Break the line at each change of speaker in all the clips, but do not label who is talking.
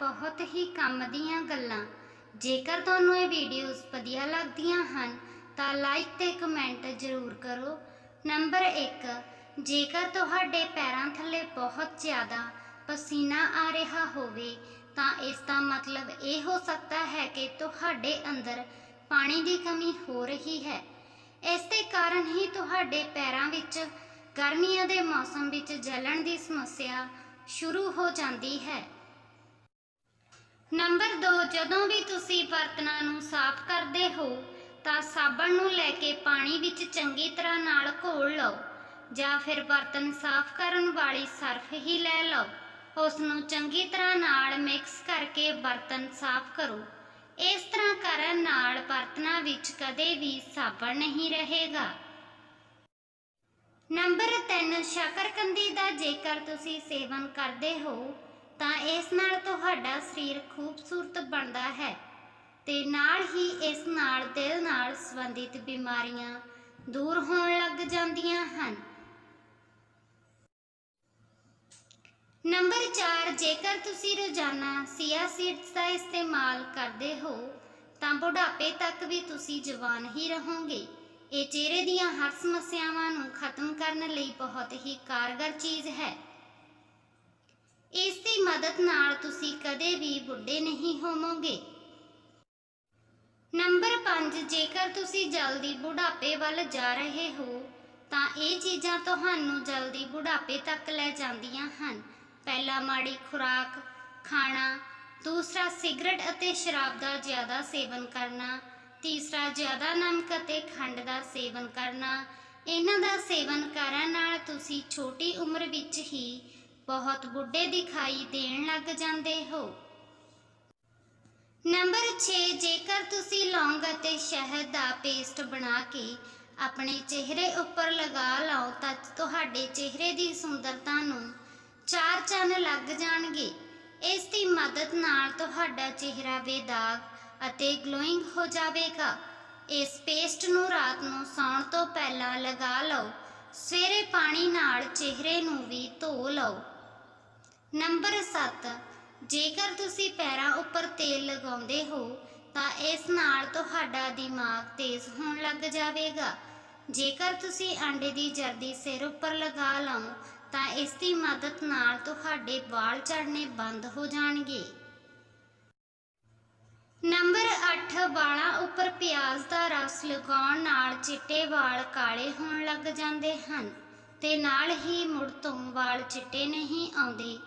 ਬਹੁਤ ਹੀ ਕੰਮ ਦੀਆਂ ਗੱਲਾਂ। ਜੇਕਰ ਤੁਹਾਨੂੰ ਇਹ ਵੀਡੀਓਜ਼ ਵਧੀਆ ਲੱਗਦੀਆਂ ਹਨ, ਤਾਂ ਲਾਈਕ ਤੇ ਕਮੈਂਟ ਜ਼ਰੂਰ ਕਰੋ। ਨੰਬਰ 1 ਜੇਕਰ ਤੁਹਾਡੇ ਪੈਰਾਂ ਥੱਲੇ ਬਹੁਤ ਜ਼ਿਆਦਾ ਪਸੀਨਾ ਆ ਰਿਹਾ ਹੋਵੇ, ਤਾਂ ਇਸ ਦਾ ਮਤਲਬ ਇਹ ਹੋ ਸਕਦਾ ਹੈ ਕਿ ਤੁਹਾਡੇ ਅੰਦਰ ਪਾਣੀ ਦੀ ਕਮੀ ਹੋ ਰਹੀ ਹੈ। ਇਸ ਦੇ ਕਾਰਨ ਹੀ ਤੁਹਾਡੇ ਪੈਰਾਂ ਵਿੱਚ ਗਰਮੀਆਂ ਦੇ ਮੌਸਮ ਵਿੱਚ ਜਲਣ ਦੀ ਸਮੱਸਿਆ ਸ਼ੁਰੂ ਹੋ ਜਾਂਦੀ ਹੈ। ਨੰਬਰ 2 ਜਦੋਂ ਵੀ ਤੁਸੀਂ ਬਰਤਨਾਂ ਨੂੰ ਸਾਫ਼ ਕਰਦੇ ਹੋ, ਤਾਂ ਸਾਬਣ ਨੂੰ ਲੈ ਕੇ ਪਾਣੀ ਵਿੱਚ ਚੰਗੀ ਤਰ੍ਹਾਂ ਨਾਲ ਘੋਲ ਲਓ, ਜਾਂ ਫਿਰ ਬਰਤਨ ਸਾਫ਼ ਕਰਨ ਵਾਲੀ ਸਰਫ ਹੀ ਲੈ ਲਓ। ਉਸ ਨੂੰ ਚੰਗੀ ਤਰ੍ਹਾਂ ਨਾਲ ਮਿਕਸ ਕਰਕੇ ਬਰਤਨ ਸਾਫ਼ ਕਰੋ। ਇਸ ਤਰ੍ਹਾਂ ਕਰਨ ਨਾਲ ਬਰਤਨਾਂ ਵਿੱਚ ਕਦੇ ਵੀ ਸਾਬਣ ਨਹੀਂ ਰਹੇਗਾ। ਨੰਬਰ 3 ਸ਼ੱਕਰਕੰਦੀ ਦਾ ਜੇਕਰ ਤੁਸੀਂ ਸੇਵਨ ਕਰਦੇ ਹੋ ਤਾਂ ਇਸ ਨਾਲ ਤੁਹਾਡਾ ਸਰੀਰ ਖੂਬਸੂਰਤ ਬਣਦਾ ਹੈ ਤੇ ਨਾਲ ਹੀ ਇਸ ਨਾਲ ਦਿਲ ਨਾਲ ਸੰਬੰਧਿਤ ਬਿਮਾਰੀਆਂ ਦੂਰ ਹੋਣ ਲੱਗ ਜਾਂਦੀਆਂ ਹਨ। ਨੰਬਰ 4 ਜੇਕਰ ਤੁਸੀਂ ਰੋਜ਼ਾਨਾ ਸੀਆ ਸੀਡਸ ਦਾ ਇਸਤੇਮਾਲ ਕਰਦੇ ਹੋ, ਤਾਂ ਬੁਢਾਪੇ ਤੱਕ ਵੀ ਤੁਸੀਂ ਜਵਾਨ ਹੀ ਰਹੋਗੇ। ਇਹ ਚਿਹਰੇ ਦੀਆਂ ਹਰ ਸਮੱਸਿਆਵਾਂ ਨੂੰ ਖਤਮ ਕਰਨ ਲਈ ਬਹੁਤ ਹੀ ਕਾਰਗਰ ਚੀਜ਼ ਹੈ। ਇਸ ਦੀ ਮਦਦ ਨਾਲ ਤੁਸੀਂ ਕਦੇ ਵੀ ਬੁੱਢੇ ਨਹੀਂ ਹੋਵੋਗੇ। ਨੰਬਰ 5 ਜੇਕਰ ਤੁਸੀਂ ਜਲਦੀ ਬੁਢਾਪੇ ਵੱਲ ਜਾ ਰਹੇ ਹੋ, ਤਾਂ ਇਹ ਚੀਜ਼ਾਂ ਤੁਹਾਨੂੰ ਜਲਦੀ ਬੁਢਾਪੇ ਤੱਕ ਲੈ ਜਾਂਦੀਆਂ ਹਨ। ਪਹਿਲਾ ਮਾੜੀ ਖੁਰਾਕ, ਖਾਣਾ, ਦੂਸਰਾ ਸਿਗਰਟ ਅਤੇ ਸ਼ਰਾਬ ਦਾ ਜ਼ਿਆਦਾ ਸੇਵਨ ਕਰਨਾ, ਤੀਸਰਾ ਜ਼ਿਆਦਾ ਨਮਕ ਅਤੇ ਖੰਡ ਦਾ ਸੇਵਨ ਕਰਨਾ। ਇਹਨਾਂ ਦਾ ਸੇਵਨ ਕਰਨ ਨਾਲ ਤੁਸੀਂ ਛੋਟੀ ਉਮਰ ਵਿੱਚ ਹੀ ਬਹੁਤ ਬੁੱਢੇ ਦਿਖਾਈ ਦੇਣ ਲੱਗ ਜਾਂਦੇ ਹੋ। ਨੰਬਰ 6 ਜੇਕਰ ਤੁਸੀਂ ਲੌਂਗ ਅਤੇ ਸ਼ਹਿਦ ਦਾ ਪੇਸਟ ਬਣਾ ਕੇ ਆਪਣੇ ਚਿਹਰੇ ਉੱਪਰ ਲਗਾ ਲਓ ਤਾਂ ਤੁਹਾਡੇ ਚਿਹਰੇ ਦੀ ਸੁੰਦਰਤਾ ਨੂੰ ਚਾਰ ਚੰਨ ਲੱਗ ਜਾਣਗੇ। ਇਸ ਦੀ ਮਦਦ ਨਾਲ ਤੁਹਾਡਾ ਚਿਹਰਾ ਬੇਦਾਗ ਅਤੇ ਗਲੋਇੰਗ ਹੋ ਜਾਵੇਗਾ। ਇਸ ਪੇਸਟ ਨੂੰ ਰਾਤ ਨੂੰ ਸੌਣ ਤੋਂ ਪਹਿਲਾਂ ਲਗਾ ਲਓ। ਸਵੇਰੇ ਪਾਣੀ ਨਾਲ ਚਿਹਰੇ ਨੂੰ ਵੀ ਧੋ ਲਓ। ਨੰਬਰ 7 ਜੇਕਰ ਤੁਸੀਂ ਪੈਰਾਂ ਉੱਪਰ ਤੇਲ ਲਗਾਉਂਦੇ ਹੋ, ਤਾਂ ਇਸ ਨਾਲ ਤੁਹਾਡਾ ਦਿਮਾਗ ਤੇਜ਼ ਹੋਣ ਲੱਗ ਜਾਵੇਗਾ। ਜੇਕਰ ਤੁਸੀਂ ਅੰਡੇ ਦੀ ਜਰਦੀ ਸਿਰ ਉੱਪਰ ਲਗਾ ਲਓ, ਤਾਂ ਇਸ ਦੀ ਮਦਦ ਨਾਲ ਤੁਹਾਡੇ ਵਾਲ ਝੜਨੇ ਬੰਦ ਹੋ ਜਾਣਗੇ। ਨੰਬਰ 8 ਵਾਲਾਂ ਉੱਪਰ ਪਿਆਜ਼ ਦਾ ਰਸ ਲਗਾਉਣ ਨਾਲ ਚਿੱਟੇ ਵਾਲ ਕਾਲੇ ਹੋਣ ਲੱਗ ਜਾਂਦੇ ਹਨ ਤੇ ਨਾਲ ਹੀ ਮੁੜ ਤੋਂ ਵਾਲ ਚਿੱਟੇ ਨਹੀਂ ਆਉਂਦੇ।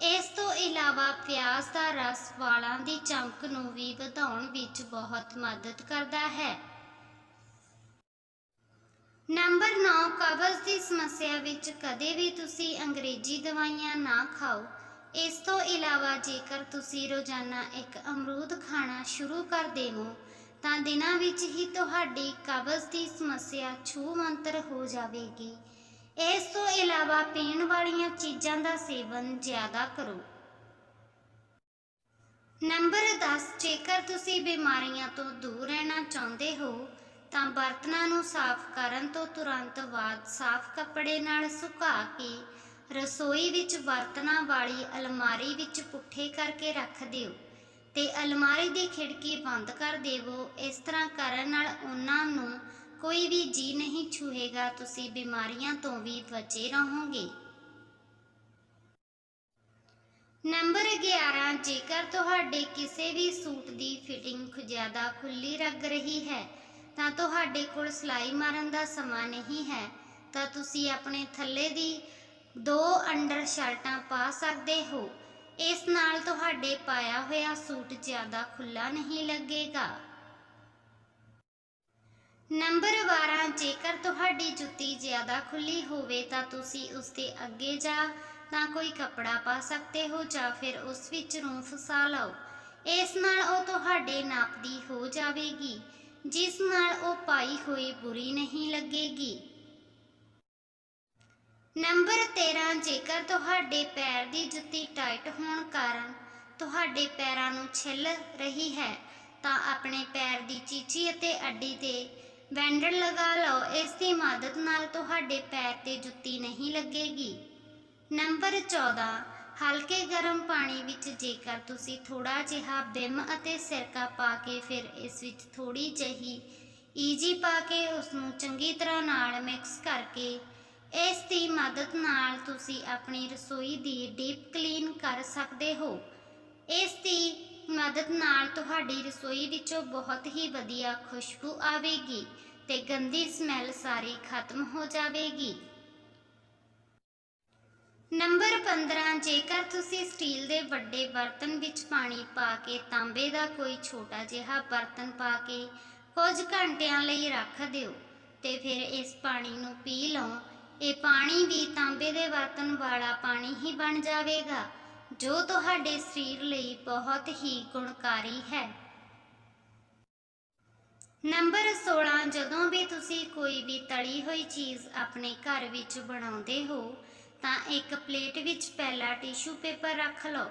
ਇਸ ਤੋਂ ਇਲਾਵਾ ਪਿਆਜ਼ ਦਾ ਰਸ ਵਾਲਾਂ ਦੀ ਚਮਕ ਨੂੰ ਵੀ ਵਧਾਉਣ ਵਿੱਚ ਬਹੁਤ ਮਦਦ ਕਰਦਾ ਹੈ। ਨੰਬਰ 9 ਕਬਜ਼ ਦੀ ਸਮੱਸਿਆ ਵਿੱਚ ਕਦੇ ਵੀ ਤੁਸੀਂ ਅੰਗਰੇਜ਼ੀ ਦਵਾਈਆਂ ਨਾ ਖਾਓ। ਇਸ ਤੋਂ ਇਲਾਵਾ ਜੇਕਰ ਤੁਸੀਂ ਰੋਜ਼ਾਨਾ ਇੱਕ ਅਮਰੂਦ ਖਾਣਾ ਸ਼ੁਰੂ ਕਰ ਦੇਵੋ, ਤਾਂ ਦਿਨਾਂ ਵਿੱਚ ਹੀ ਤੁਹਾਡੀ ਕਬਜ਼ ਦੀ ਸਮੱਸਿਆ ਛੂ ਮੰਤਰ ਹੋ ਜਾਵੇਗੀ। ਇਸ ਤੋਂ ਇਲਾਵਾ ਪੀਣ ਵਾਲੀਆਂ ਚੀਜ਼ਾਂ ਦਾ ਸੇਵਨ ਜ਼ਿਆਦਾ ਕਰੋ। ਨੰਬਰ 10 ਜੇਕਰ ਤੁਸੀਂ ਬਿਮਾਰੀਆਂ ਤੋਂ ਦੂਰ ਰਹਿਣਾ ਚਾਹੁੰਦੇ ਹੋ, ਤਾਂ ਬਰਤਨਾਂ ਨੂੰ ਸਾਫ਼ ਕਰਨ ਤੋਂ ਤੁਰੰਤ ਬਾਅਦ ਸਾਫ਼ ਕੱਪੜੇ ਨਾਲ ਸੁਕਾ ਕੇ ਰਸੋਈ ਵਿੱਚ ਬਰਤਨਾਂ ਵਾਲੀ ਅਲਮਾਰੀ ਵਿੱਚ ਪੁੱਠੇ ਕਰਕੇ ਰੱਖ ਦਿਓ ਤੇ ਅਲਮਾਰੀ ਦੀ ਖਿੜਕੀ ਬੰਦ ਕਰ ਦੇਵੋ। ਇਸ ਤਰ੍ਹਾਂ ਕਰਨ ਨਾਲ ਉਹਨਾਂ ਨੂੰ ਕੋਈ ਵੀ ਜੀ ਨਹੀਂ ਛੂਹੇਗਾ, ਤੁਸੀਂ ਬਿਮਾਰੀਆਂ ਤੋਂ ਵੀ ਬਚੇ ਰਹੋਗੇ। ਨੰਬਰ 11 ਜੇਕਰ ਤੁਹਾਡੇ ਕਿਸੇ ਵੀ ਸੂਟ ਦੀ ਫਿਟਿੰਗ ਜ਼ਿਆਦਾ ਖੁੱਲੀ ਲੱਗ ਰਹੀ ਹੈ, ਤਾਂ ਤੁਹਾਡੇ ਕੋਲ ਸਿਲਾਈ ਮਾਰਨ ਦਾ ਸਮਾਂ ਨਹੀਂ ਹੈ, ਤਾਂ ਤੁਸੀਂ ਆਪਣੇ ਥੱਲੇ ਦੀ ਦੋ ਅੰਡਰ ਸ਼ਰਟਾਂ ਪਾ ਸਕਦੇ ਹੋ। ਇਸ ਨਾਲ ਤੁਹਾਡੇ ਪਾਇਆ ਹੋਇਆ ਸੂਟ ਜ਼ਿਆਦਾ ਖੁੱਲਾ ਨਹੀਂ ਲੱਗੇਗਾ। ਨੰਬਰ 12 ਜੇਕਰ ਤੁਹਾਡੀ ਜੁੱਤੀ ਜ਼ਿਆਦਾ ਖੁੱਲੀ ਹੋਵੇ ਤਾਂ ਤੁਸੀਂ ਉਸ ਦੇ ਅੱਗੇ ਜਾ ਤਾਂ ਕੋਈ ਕੱਪੜਾ ਪਾ ਸਕਦੇ ਹੋ ਜਾਂ ਫਿਰ ਉਸ ਵਿੱਚ ਰੂੰ ਫਸਾ ਲਓ। ਇਸ ਨਾਲ ਉਹ ਤੁਹਾਡੇ ਨਾਪ ਦੀ ਹੋ ਜਾਵੇਗੀ, ਜਿਸ ਨਾਲ ਉਹ ਪਾਈ ਹੋਈ ਬੁਰੀ ਨਹੀਂ ਲੱਗੇਗੀ। ਨੰਬਰ 13 ਜੇਕਰ ਤੁਹਾਡੇ ਪੈਰ ਦੀ ਜੁੱਤੀ ਟਾਈਟ ਹੋਣ ਕਾਰਨ ਤੁਹਾਡੇ ਪੈਰਾਂ ਨੂੰ ਛਿੱਲ ਰਹੀ ਹੈ, ਤਾਂ ਆਪਣੇ ਪੈਰ ਦੀ ਚੀਚੀ ਅਤੇ ਅੱਡੀ ਤੇ ਵੈਂਡਰ ਲਗਾ ਲਓ, ਇਸ ਦੀ ਮਦਦ ਨਾਲ ਤੁਹਾਡੇ ਪੈਰ ਤੇ ਜੁੱਤੀ ਨਹੀਂ ਲੱਗੇਗੀ। ਨੰਬਰ 14 ਹਲਕੇ ਗਰਮ ਪਾਣੀ ਵਿੱਚ ਜੇਕਰ ਤੁਸੀਂ ਥੋੜਾ ਜਿਹਾ ਬਿਮ ਅਤੇ ਸਿਰਕਾ ਪਾ ਕੇ ਫਿਰ ਇਸ ਵਿੱਚ ਥੋੜੀ ਜਿਹੀ ਈਜੀ ਪਾ ਕੇ ਉਸ ਨੂੰ ਚੰਗੀ ਤਰ੍ਹਾਂ ਨਾਲ ਮਿਕਸ ਕਰਕੇ, ਇਸ ਦੀ ਮਦਦ ਨਾਲ ਤੁਸੀਂ ਆਪਣੀ ਰਸੋਈ ਦੀ ਡੀਪ ਕਲੀਨ ਕਰ ਸਕਦੇ ਹੋ। ਇਸ ਦੀ ਮਦਦ ਨਾਲ ਤੁਹਾਡੀ ਰਸੋਈ ਵਿੱਚੋਂ ਬਹੁਤ ਹੀ ਵਧੀਆ ਖੁਸ਼ਬੂ ਆਵੇਗੀ ਤੇ ਗੰਦੀ ਸਮੈਲ ਸਾਰੀ ਖਤਮ ਹੋ ਜਾਵੇਗੀ। ਨੰਬਰ 15 ਜੇਕਰ ਤੁਸੀਂ ਸਟੀਲ ਦੇ ਵੱਡੇ ਬਰਤਨ ਵਿੱਚ ਪਾਣੀ ਪਾ ਕੇ, ਤਾਂਬੇ ਦਾ ਕੋਈ ਛੋਟਾ ਜਿਹਾ ਬਰਤਨ ਪਾ ਕੇ ਕੁਝ ਘੰਟਿਆਂ ਲਈ ਰੱਖ ਦਿਓ ਤੇ ਫਿਰ ਇਸ ਪਾਣੀ ਨੂੰ ਪੀ ਲਓ। ਇਹ ਪਾਣੀ ਵੀ ਤਾਂਬੇ ਦੇ ਬਰਤਨ ਵਾਲਾ ਪਾਣੀ ਹੀ ਬਣ ਜਾਵੇਗਾ। ਜੋ ਤੁਹਾਡੇ ਸਰੀਰ ਲਈ ਬਹੁਤ ਹੀ ਗੁਣਕਾਰੀ ਹੈ। ਨੰਬਰ 16 ਜਦੋਂ ਵੀ ਤੁਸੀਂ ਕੋਈ ਵੀ ਤਲੀ ਹੋਈ ਚੀਜ਼ ਆਪਣੇ ਘਰ ਵਿੱਚ ਬਣਾਉਂਦੇ ਹੋ, ਤਾਂ ਇੱਕ ਪਲੇਟ ਵਿੱਚ ਪਹਿਲਾ ਟਿਸ਼ੂ ਪੇਪਰ ਰੱਖ ਲਓ।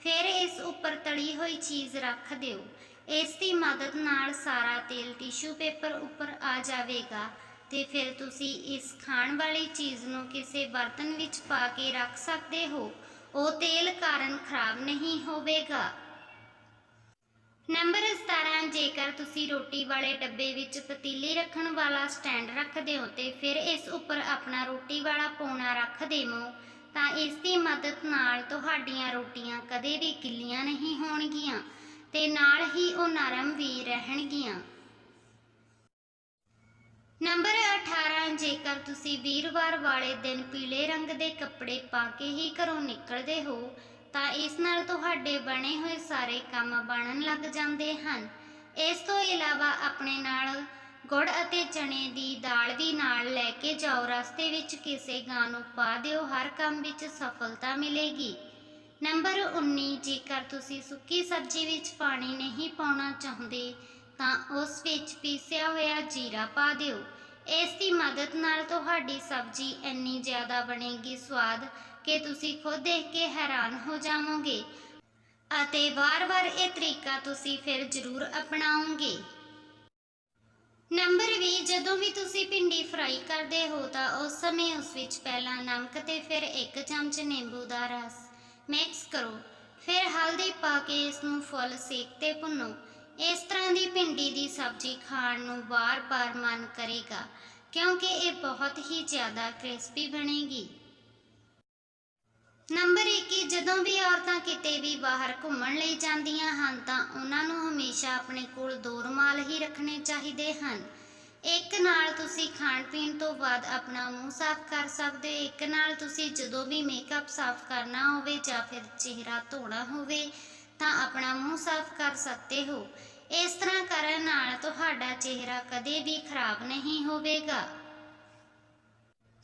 ਫਿਰ ਇਸ ਉੱਪਰ ਤਲੀ ਹੋਈ ਚੀਜ਼ ਰੱਖ ਦਿਓ। ਇਸ ਦੀ ਮਦਦ ਨਾਲ ਸਾਰਾ ਤੇਲ ਟਿਸ਼ੂ ਪੇਪਰ ਉੱਪਰ ਆ ਜਾਵੇਗਾ ਤੇ ਫਿਰ ਤੁਸੀਂ ਇਸ ਖਾਣ ਵਾਲੀ ਚੀਜ਼ ਨੂੰ ਕਿਸੇ ਬਰਤਨ ਵਿੱਚ ਪਾ ਕੇ ਰੱਖ ਸਕਦੇ ਹੋ। ਉਹ ਤੇਲ ਕਾਰਨ ਖਰਾਬ ਨਹੀਂ ਹੋਵੇਗਾ। ਨੰਬਰ 17 ਜੇਕਰ ਤੁਸੀਂ ਰੋਟੀ ਵਾਲੇ ਡੱਬੇ ਵਿੱਚ ਪਤੀਲੀ ਰੱਖਣ ਵਾਲਾ ਸਟੈਂਡ ਰੱਖਦੇ ਹੋ ਤੇ ਫਿਰ ਇਸ ਉੱਪਰ ਆਪਣਾ ਰੋਟੀ ਵਾਲਾ ਪੋਣਾ ਰੱਖ ਦੇਵੋ, ਤਾਂ ਇਸ ਦੀ ਮਦਦ ਨਾਲ ਤੁਹਾਡੀਆਂ ਰੋਟੀਆਂ ਕਦੇ ਵੀ ਗਿੱਲੀਆਂ ਨਹੀਂ ਹੋਣਗੀਆਂ ਤੇ ਨਾਲ ਹੀ ਉਹ ਨਰਮ ਵੀ ਰਹਿਣਗੀਆਂ। ਨੰਬਰ 18 ਜੇਕਰ ਤੁਸੀਂ ਵੀਰਵਾਰ ਵਾਲੇ ਦਿਨ ਪੀਲੇ ਰੰਗ ਦੇ ਕੱਪੜੇ ਪਾ ਕੇ ਹੀ ਘਰੋਂ ਨਿਕਲਦੇ ਹੋ, ਤਾਂ ਇਸ ਨਾਲ ਤੁਹਾਡੇ ਬਣੇ ਹੋਏ ਸਾਰੇ ਕੰਮ ਬਣਨ ਲੱਗ ਜਾਂਦੇ ਹਨ। ਇਸ ਤੋਂ ਇਲਾਵਾ ਆਪਣੇ ਨਾਲ ਗੁੜ ਅਤੇ ਚਣੇ ਦੀ ਦਾਲ ਵੀ ਨਾਲ ਲੈ ਕੇ ਜਾਓ। ਰਸਤੇ ਵਿੱਚ ਕਿਸੇ ਗਾਂ ਨੂੰ ਪਾ ਦਿਓ, ਹਰ ਕੰਮ ਵਿੱਚ ਸਫਲਤਾ ਮਿਲੇਗੀ। ਨੰਬਰ 19 ਜੇਕਰ ਤੁਸੀਂ ਸੁੱਕੀ ਸਬਜ਼ੀ ਵਿੱਚ ਪਾਣੀ ਨਹੀਂ ਪਾਉਣਾ ਚਾਹੁੰਦੇ ਤਾਂ ਉਸ ਵਿੱਚ ਪੀਸਿਆ ਹੋਇਆ ਜੀਰਾ ਪਾ ਦਿਓ। ਇਸ ਦੀ ਮਦਦ ਨਾਲ ਤੁਹਾਡੀ ਸਬਜ਼ੀ ਇੰਨੀ ਜ਼ਿਆਦਾ ਬਣੇਗੀ ਸਵਾਦ ਕਿ ਤੁਸੀਂ ਖੁਦ ਦੇਖ ਕੇ ਹੈਰਾਨ ਹੋ ਜਾਵੋਗੇ। ਅਤੇ ਵਾਰ-ਵਾਰ ਇਹ ਤਰੀਕਾ ਤੁਸੀਂ ਫਿਰ ਜ਼ਰੂਰ ਅਪਣਾਓਗੇ। ਨੰਬਰ 20 ਜਦੋਂ ਵੀ ਤੁਸੀਂ ਭਿੰਡੀ ਫਰਾਈ ਕਰਦੇ ਹੋ ਤਾਂ ਉਸ ਸਮੇਂ ਉਸ ਵਿੱਚ ਪਹਿਲਾਂ ਨਮਕ ਤੇ ਫਿਰ ਇੱਕ ਚਮਚ ਨਿੰਬੂ ਦਾ ਰਸ ਮਿਕਸ ਕਰੋ। ਫਿਰ ਹਲਦੀ ਪਾ ਕੇ ਇਸ ਨੂੰ ਫੁੱਲ ਸੇਕ ਤੇ ਭੁੰਨੋ। ਇਸ ਤਰ੍ਹਾਂ ਦੀ ਭਿੰਡੀ ਦੀ ਸਬਜ਼ੀ ਖਾਣ ਨੂੰ ਵਾਰ ਵਾਰ ਮਨ ਕਰੇਗਾ, ਕਿਉਂਕਿ ਇਹ ਬਹੁਤ ਹੀ ਜ਼ਿਆਦਾ ਕ੍ਰਿਸਪੀ ਬਣੇਗੀ। ਨੰਬਰ 21 ਜਦੋਂ ਵੀ ਔਰਤਾਂ ਕਿਤੇ ਵੀ ਬਾਹਰ ਘੁੰਮਣ ਲਈ ਜਾਂਦੀਆਂ ਹਨ, ਤਾਂ ਉਹਨਾਂ ਨੂੰ ਹਮੇਸ਼ਾ ਆਪਣੇ ਕੋਲ ਦੋ ਰੁਮਾਲ ਹੀ ਰੱਖਣੇ ਚਾਹੀਦੇ ਹਨ। ਇੱਕ ਨਾਲ ਤੁਸੀਂ ਖਾਣ ਪੀਣ ਤੋਂ ਬਾਅਦ ਆਪਣਾ ਮੂੰਹ ਸਾਫ਼ ਕਰ ਸਕਦੇ ਹੋ ਇੱਕ ਨਾਲ ਤੁਸੀਂ ਜਦੋਂ ਵੀ ਮੇਕਅਪ ਸਾਫ਼ ਕਰਨਾ ਹੋਵੇ ਜਾਂ ਫਿਰ ਚਿਹਰਾ ਧੋਣਾ ਹੋਵੇ ਤਾਂ ਆਪਣਾ ਮੂੰਹ ਸਾਫ਼ ਕਰ ਸਕਦੇ ਹੋ। ਇਸ ਤਰ੍ਹਾਂ ਕਰਨ ਨਾਲ ਤੁਹਾਡਾ ਚਿਹਰਾ ਕਦੇ ਵੀ ਖਰਾਬ ਨਹੀਂ ਹੋਵੇਗਾ।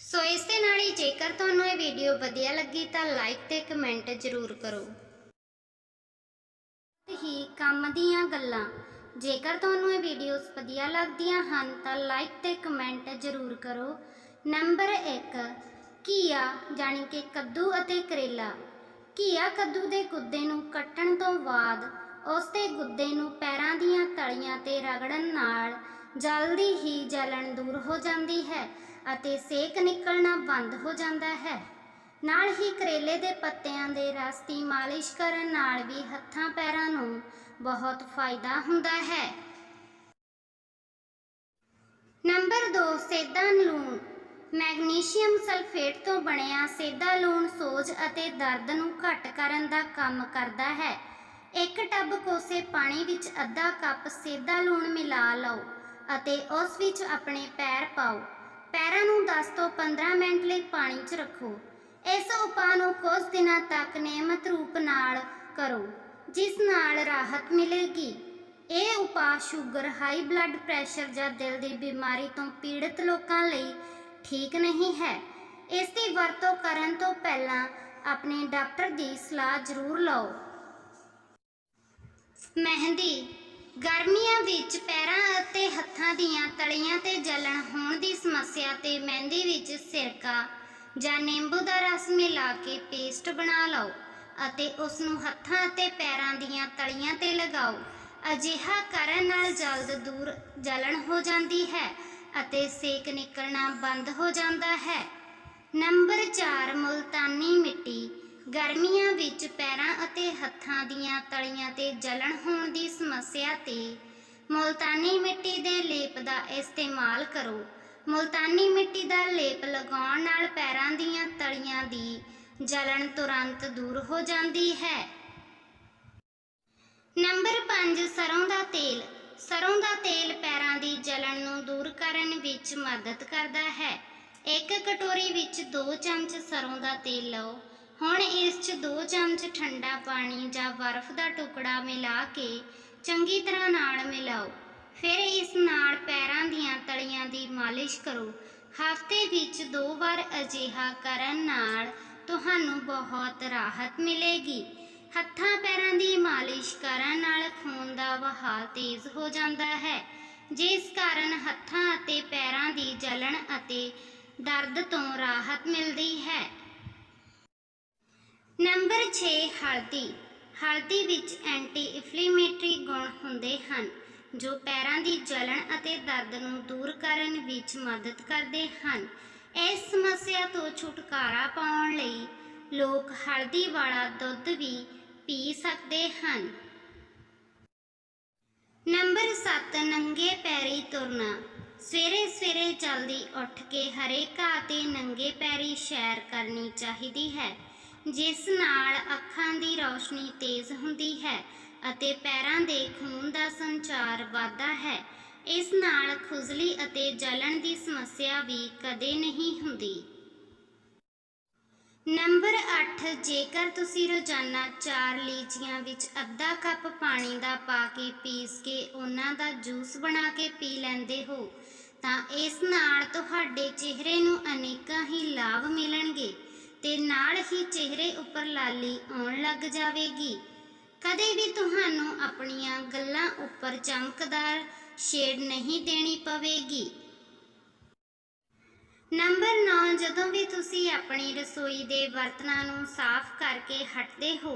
ਸੋ ਇਸ ਦੇ ਨਾਲ ਹੀ ਜੇਕਰ ਤੁਹਾਨੂੰ ਇਹ ਵੀਡੀਓ ਵਧੀਆ ਲੱਗੀ ਤਾਂ ਲਾਈਕ ਤੇ ਕਮੈਂਟ ਜ਼ਰੂਰ ਕਰੋ। ਹੀ ਕੰਮ ਦੀਆਂ ਗੱਲਾਂ। ਜੇਕਰ ਤੁਹਾਨੂੰ ਇਹ ਵੀਡੀਓਜ਼ ਵਧੀਆ ਲੱਗਦੀਆਂ ਹਨ ਤਾਂ ਲਾਈਕ ਤੇ ਕਮੈਂਟ ਜ਼ਰੂਰ ਕਰੋ। ਨੰਬਰ 1 ਘੀਆ, ਜਾਣੀ ਕਿ ਕੱਦੂ ਅਤੇ ਕਰੇਲਾ। ਘੀਆ ਕੱਦੂ ਦੇ ਗੁੱਦੇ ਨੂੰ ਕੱਟਣ ਤੋਂ ਬਾਅਦ ਉਸ ਦੇ ਗੁੱਦੇ ਨੂੰ ਪੈਰਾਂ ਦੀਆਂ ਤਲੀਆਂ ਤੇ ਰਗੜਨ ਨਾਲ ਜਲਦੀ ਹੀ ਜਲਣ ਦੂਰ ਹੋ ਜਾਂਦੀ ਹੈ ਅਤੇ ਸੇਕ ਨਿਕਲਣਾ ਬੰਦ ਹੋ ਜਾਂਦਾ ਹੈ। ਨਾਲ ਹੀ ਕਰੇਲੇ ਦੇ ਪੱਤਿਆਂ ਦੇ ਰਸ ਦੀ ਮਾਲਿਸ਼ ਕਰਨ ਨਾਲ ਵੀ ਹੱਥਾਂ ਪੈਰਾਂ ਨੂੰ ਬਹੁਤ ਫਾਇਦਾ ਹੁੰਦਾ ਹੈ। ਨੰਬਰ 2 ਸੇਦਾ ਲੂਣ। ਮੈਗਨੀਸ਼ੀਅਮ ਸਲਫੇਟ ਤੋਂ ਬਣਿਆ ਸੇਦਾ ਲੂਣ ਸੋਜ ਅਤੇ ਦਰਦ ਨੂੰ ਘੱਟ ਕਰਨ ਦਾ ਕੰਮ ਕਰਦਾ ਹੈ। ਇੱਕ ਟੱਬ ਕੋਸੇ ਪਾਣੀ ਵਿੱਚ ਅੱਧਾ ਕੱਪ ਸੇਦਾ ਲੂਣ ਮਿਲਾ ਲਓ ਅਤੇ ਉਸ ਵਿੱਚ ਆਪਣੇ ਪੈਰ ਪਾਓ। ਪੈਰਾਂ ਨੂੰ 10 ਤੋਂ 15 ਮਿੰਟ ਲਈ ਪਾਣੀ 'ਚ ਰੱਖੋ। ਇਸ ਉਪਾਅ ਨੂੰ ਕੁਝ ਦਿਨਾਂ ਤੱਕ ਨਿਯਮਤ ਰੂਪ ਨਾਲ ਕਰੋ, ਜਿਸ ਨਾਲ ਰਾਹਤ ਮਿਲੇਗੀ। ਇਹ ਉਪਾਅ ਸ਼ੂਗਰ, ਹਾਈ ਬਲੱਡ ਪ੍ਰੈਸ਼ਰ ਜਾਂ ਦਿਲ ਦੀ ਬਿਮਾਰੀ ਤੋਂ ਪੀੜਤ ਲੋਕਾਂ ਲਈ ਠੀਕ ਨਹੀਂ ਹੈ। ਇਸ ਦੀ ਵਰਤੋਂ ਕਰਨ ਤੋਂ ਪਹਿਲਾਂ ਆਪਣੇ ਡਾਕਟਰ ਦੀ ਸਲਾਹ ਜ਼ਰੂਰ ਲਓ। ਮਹਿੰਦੀ, ਗਰਮੀਆਂ ਵਿੱਚ ਪੈਰਾਂ ਅਤੇ ਹੱਥਾਂ ਦੀਆਂ ਤਲੀਆਂ ਤੇ ਜਲਣ ਹੋਣ ਦੀ ਸਮੱਸਿਆ ਤੇ ਮਹਿੰਦੀ ਵਿੱਚ ਸਿਰਕਾ ਜਾਂ ਨਿੰਬੂ ਦਾ ਰਸ ਮਿਲਾ ਕੇ ਪੇਸਟ ਬਣਾ ਲਓ ਅਤੇ ਉਸ ਨੂੰ ਹੱਥਾਂ ਅਤੇ ਪੈਰਾਂ ਦੀਆਂ ਤਲੀਆਂ ਤੇ ਲਗਾਓ। ਅਜਿਹਾ ਕਰਨ ਨਾਲ ਜਲਦ ਦੂਰ ਜਲਣ ਹੋ ਜਾਂਦੀ ਹੈ ਅਤੇ ਸੇਕ ਨਿਕਲਣਾ ਬੰਦ ਹੋ ਜਾਂਦਾ ਹੈ। ਨੰਬਰ 4 ਮੁਲਤਾਨੀ ਮਿੱਟੀ। ਗਰਮੀਆਂ ਵਿੱਚ ਪੈਰਾਂ ਅਤੇ ਹੱਥਾਂ ਦੀਆਂ ਤਲੀਆਂ ਤੇ ਜਲਣ ਹੋਣ ਦੀ ਸਮੱਸਿਆ ਤੇ ਮੁਲਤਾਨੀ ਮਿੱਟੀ ਦੇ ਲੇਪ ਦਾ ਇਸਤੇਮਾਲ ਕਰੋ। ਮੁਲਤਾਨੀ ਮਿੱਟੀ ਦਾ ਲੇਪ ਲਗਾਉਣ ਨਾਲ ਪੈਰਾਂ ਦੀਆਂ ਤਲੀਆਂ ਦੀ ਜਲਣ ਤੁਰੰਤ ਦੂਰ ਹੋ ਜਾਂਦੀ ਹੈ। ਨੰਬਰ 5 ਸਰੋਂ ਦਾ ਤੇਲ। ਸਰੋਂ ਦਾ ਤੇਲ ਪੈਰਾਂ ਦੀ ਜਲਣ ਨੂੰ ਦੂਰ ਕਰਨ ਵਿੱਚ ਮਦਦ ਕਰਦਾ ਹੈ। ਇੱਕ ਕਟੋਰੀ ਵਿੱਚ 2 ਚਮਚ ਸਰੋਂ ਦਾ ਤੇਲ ਲਓ। ਹੁਣ ਇਸ 'ਚ 2 ਚਮਚ ਠੰਡਾ ਪਾਣੀ ਜਾਂ ਬਰਫ਼ ਦਾ ਟੁਕੜਾ ਮਿਲਾ ਕੇ ਚੰਗੀ ਤਰ੍ਹਾਂ ਨਾਲ ਮਿਲਾਓ। ਫਿਰ ਇਸ ਨਾਲ ਪੈਰਾਂ ਦੀਆਂ ਤਲੀਆਂ ਦੀ ਮਾਲਿਸ਼ ਕਰੋ। ਹਫ਼ਤੇ ਵਿੱਚ ਦੋ ਵਾਰ ਅਜਿਹਾ ਕਰਨ ਨਾਲ ਤੁਹਾਨੂੰ ਬਹੁਤ ਰਾਹਤ ਮਿਲੇਗੀ। ਹੱਥਾਂ ਪੈਰਾਂ ਦੀ ਮਾਲਿਸ਼ ਕਰਨ ਨਾਲ ਖੂਨ ਦਾ ਵਹਾਅ ਤੇਜ਼ ਹੋ ਜਾਂਦਾ ਹੈ। ਜਿਸ ਕਾਰਨ ਹੱਥਾਂ ਅਤੇ ਪੈਰਾਂ ਦੀ ਜਲਣ ਅਤੇ ਦਰਦ ਤੋਂ ਰਾਹਤ ਮਿਲਦੀ ਹੈ। ਨੰਬਰ 6 ਹਲਦੀ। ਹਲਦੀ ਵਿੱਚ ਐਂਟੀ ਇਨਫਲੇਮੇਟਰੀ ਗੁਣ ਹੁੰਦੇ ਹਨ, ਜੋ ਪੈਰਾਂ ਦੀ ਜਲਣ ਅਤੇ ਦਰਦ ਨੂੰ ਦੂਰ ਕਰਨ ਵਿੱਚ ਮਦਦ ਕਰਦੇ ਹਨ। ਇਸ ਸਮੱਸਿਆ ਤੋਂ ਛੁਟਕਾਰਾ ਪਾਉਣ ਲਈ ਲੋਕ ਹਲਦੀ ਵਾਲਾ ਦੁੱਧ ਵੀ ਪੀ ਸਕਦੇ ਹਨ। ਨੰਬਰ 7 ਨੰਗੇ ਪੈਰੀ ਤੁਰਨਾ। ਸਵੇਰੇ ਸਵੇਰੇ ਜਲਦੀ ਉੱਠ ਕੇ ਹਰੇ ਘਾਹ ਤੇ ਨੰਗੇ ਪੈਰੀ ਸੈਰ ਕਰਨੀ ਚਾਹੀਦੀ ਹੈ, ਜਿਸ ਨਾਲ ਅੱਖਾਂ ਦੀ ਰੌਸ਼ਨੀ ਤੇਜ਼ ਹੁੰਦੀ ਹੈ ਅਤੇ ਪੈਰਾਂ ਦੇ ਖੂਨ ਦਾ ਸੰਚਾਰ ਵੱਧਦਾ ਹੈ। ਇਸ ਨਾਲ ਖੁਜਲੀ ਅਤੇ ਜਲਣ ਦੀ ਸਮੱਸਿਆ ਵੀ ਕਦੇ ਨਹੀਂ ਹੁੰਦੀ। ਨੰਬਰ 8 ਜੇਕਰ ਤੁਸੀਂ ਰੋਜ਼ਾਨਾ 4 ਲੀਚੀਆਂ ਵਿੱਚ ਅੱਧਾ ਕੱਪ ਪਾਣੀ ਦਾ ਪਾ ਕੇ ਪੀਸ ਕੇ ਉਹਨਾਂ ਦਾ ਜੂਸ ਬਣਾ ਕੇ ਪੀ ਲੈਂਦੇ ਹੋ, ਤਾਂ ਇਸ ਨਾਲ ਤੁਹਾਡੇ ਚਿਹਰੇ ਨੂੰ ਅਨੇਕਾਂ ਹੀ ਲਾਭ ਮਿਲਣਗੇ ਤੇ ਨਾਲ ਹੀ ਚਿਹਰੇ ਉੱਪਰ ਲਾਲੀ ਆਉਣ ਲੱਗ ਜਾਵੇਗੀ। ਕਦੇ ਵੀ ਤੁਹਾਨੂੰ ਆਪਣੀਆਂ ਗੱਲਾਂ ਉੱਪਰ ਚਮਕਦਾਰ ਸ਼ੇਡ ਨਹੀਂ ਦੇਣੀ ਪਵੇਗੀ। ਨੰਬਰ 9 ਜਦੋਂ ਵੀ ਤੁਸੀਂ ਆਪਣੀ ਰਸੋਈ ਦੇ ਬਰਤਨਾਂ ਨੂੰ ਸਾਫ਼ ਕਰਕੇ ਹਟਦੇ ਹੋ,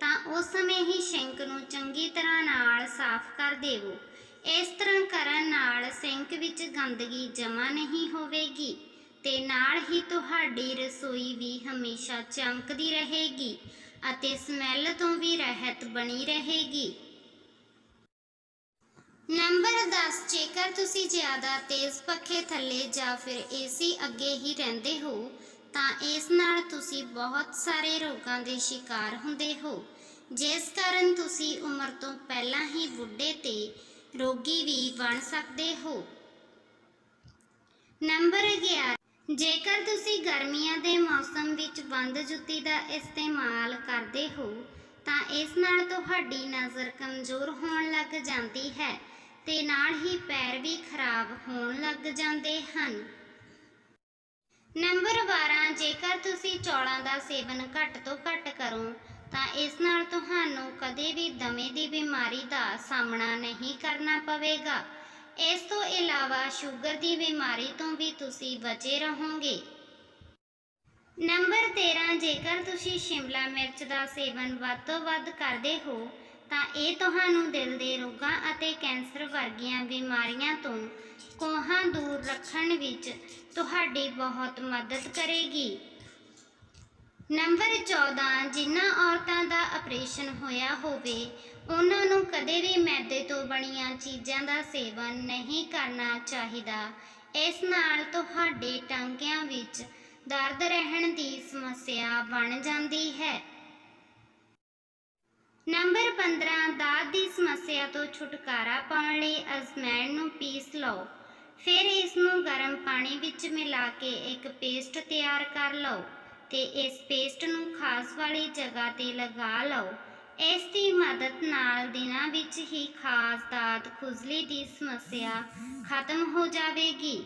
ਤਾਂ ਉਸ ਸਮੇਂ ਹੀ ਸਿੰਕ ਨੂੰ ਚੰਗੀ ਤਰ੍ਹਾਂ ਨਾਲ ਸਾਫ਼ ਕਰ ਦੇਵੋ। ਇਸ ਤਰ੍ਹਾਂ ਕਰਨ ਨਾਲ ਸਿੰਕ ਵਿੱਚ ਗੰਦਗੀ ਜਮ੍ਹਾਂ ਨਹੀਂ ਹੋਵੇਗੀ ਤੇ ਨਾਲ ਹੀ ਤੁਹਾਡੀ ਰਸੋਈ ਵੀ ਹਮੇਸ਼ਾ ਚਮਕਦੀ ਰਹੇਗੀ ਅਤੇ ਸਮੈਲ ਤੋਂ ਵੀ ਰਹਿਤ ਬਣੀ ਰਹੇਗੀ। ਨੰਬਰ 10 ਜੇਕਰ ਤੁਸੀਂ ਜ਼ਿਆਦਾ ਤੇਜ਼ ਪੱਖੇ ਥੱਲੇ ਜਾਂ ਫਿਰ ਏਸੀ ਅੱਗੇ ਹੀ ਰਹਿੰਦੇ ਹੋ, ਤਾਂ ਇਸ ਨਾਲ ਤੁਸੀਂ ਬਹੁਤ ਸਾਰੇ ਰੋਗਾਂ ਦੇ ਸ਼ਿਕਾਰ ਹੁੰਦੇ ਹੋ। ਜਿਸ ਕਾਰਨ ਤੁਸੀਂ ਉਮਰ ਤੋਂ ਪਹਿਲਾਂ ਹੀ ਬੁੱਢੇ ਤੇ ਰੋਗੀ ਵੀ ਬਣ ਸਕਦੇ ਹੋ। ਨੰਬਰ 11 ਜੇਕਰ ਤੁਸੀਂ ਗਰਮੀਆਂ ਦੇ ਮੌਸਮ ਵਿੱਚ ਬੰਦ ਜੁੱਤੀ ਦਾ ਇਸਤੇਮਾਲ ਕਰਦੇ ਹੋ, ਤਾਂ ਇਸ ਨਾਲ ਤੁਹਾਡੀ ਨਜ਼ਰ ਕਮਜ਼ੋਰ ਹੋਣ ਲੱਗ ਜਾਂਦੀ ਹੈ। ਤੇ ਨਾਲ ਹੀ ਪੈਰ ਵੀ ਖਰਾਬ ਹੋਣ ਲੱਗ ਜਾਂਦੇ ਹਨ। ਨੰਬਰ 12 ਜੇਕਰ ਤੁਸੀਂ ਚੌਲਾਂ ਦਾ ਸੇਵਨ ਘੱਟ ਤੋਂ ਘੱਟ ਕਰੋ, ਤਾਂ ਇਸ ਨਾਲ ਤੁਹਾਨੂੰ ਕਦੇ ਵੀ ਦਮੇ ਦੀ ਬਿਮਾਰੀ ਦਾ ਸਾਹਮਣਾ ਨਹੀਂ ਕਰਨਾ ਪਵੇਗਾ। ਇਸ ਤੋਂ ਇਲਾਵਾ ਸ਼ੂਗਰ ਦੀ ਬਿਮਾਰੀ ਤੋਂ ਵੀ ਤੁਸੀਂ ਬਚੇ ਰਹੋਗੇ। ਨੰਬਰ 13 ਜੇਕਰ ਤੁਸੀਂ ਸ਼ਿਮਲਾ ਮਿਰਚ ਦਾ ਸੇਵਨ ਵੱਧ ਤੋਂ ਵੱਧ ਕਰਦੇ ਹੋ ਤਾਂ ਇਹ ਤੁਹਾਨੂੰ ਦਿਲ ਦੇ ਰੋਗਾਂ ਅਤੇ ਕੈਂਸਰ ਵਰਗੀਆਂ ਬਿਮਾਰੀਆਂ ਤੋਂ ਕੋਹਾਂ ਦੂਰ ਰੱਖਣ ਵਿੱਚ ਤੁਹਾਡੀ ਬਹੁਤ ਮਦਦ ਕਰੇਗੀ। ਨੰਬਰ 14 ਜਿਨ੍ਹਾਂ ਔਰਤਾਂ ਦਾ ਆਪਰੇਸ਼ਨ ਹੋਇਆ ਹੋਵੇ, ਉਹਨਾਂ ਨੂੰ ਕਦੇ ਵੀ ਮੈਦੇ ਤੋਂ ਬਣੀਆਂ ਚੀਜ਼ਾਂ ਦਾ ਸੇਵਨ ਨਹੀਂ ਕਰਨਾ ਚਾਹੀਦਾ। ਇਸ ਨਾਲ ਤੁਹਾਡੇ ਟਾਂਕਿਆਂ ਵਿੱਚ ਦਰਦ ਰਹਿਣ ਦੀ ਸਮੱਸਿਆ ਬਣ ਜਾਂਦੀ ਹੈ। ਨੰਬਰ 15 ਦਾਦ ਦੀ ਸਮੱਸਿਆ ਤੋਂ ਛੁਟਕਾਰਾ ਪਾਉਣ ਲਈ ਅਜ਼ਮੈਣ ਨੂੰ ਪੀਸ ਲਓ। ਫਿਰ ਇਸ ਨੂੰ ਗਰਮ ਪਾਣੀ ਵਿੱਚ ਮਿਲਾ ਕੇ ਇੱਕ ਪੇਸਟ ਤਿਆਰ ਕਰ ਲਓ ਤੇ ਇਸ ਪੇਸਟ ਨੂੰ ਖਾਸ ਵਾਲੀ ਜਗ੍ਹਾ ਤੇ ਲਗਾ ਲਓ। ਇਸ ਦੀ ਮਦਦ ਨਾਲ ਦਿਨਾਂ ਵਿੱਚ ਹੀ ਖਾਸ ਦਾਤ ਖੁਜਲੀ ਦੀ ਸਮੱਸਿਆ ਖਤਮ ਹੋ ਜਾਵੇਗੀ।